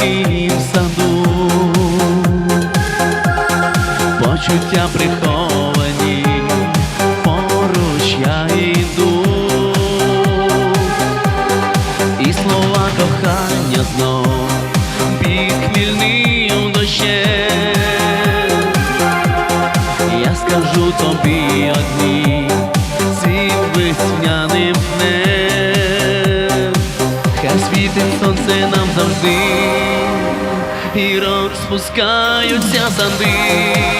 квітки в саду, почуття приховані, поруч я йду, і слова кохання знов під хмільним дощем. Я скажу тобі одні цим весняним днем і спускаються санди.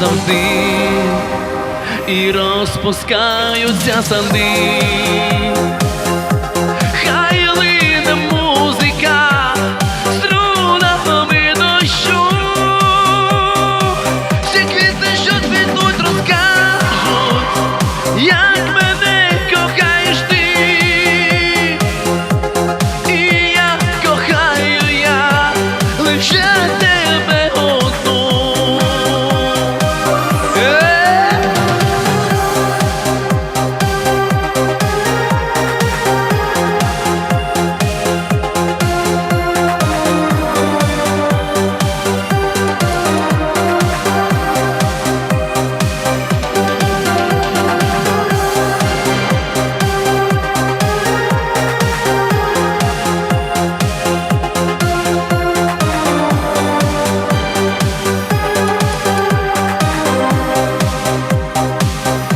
завжди і розпускаються санди.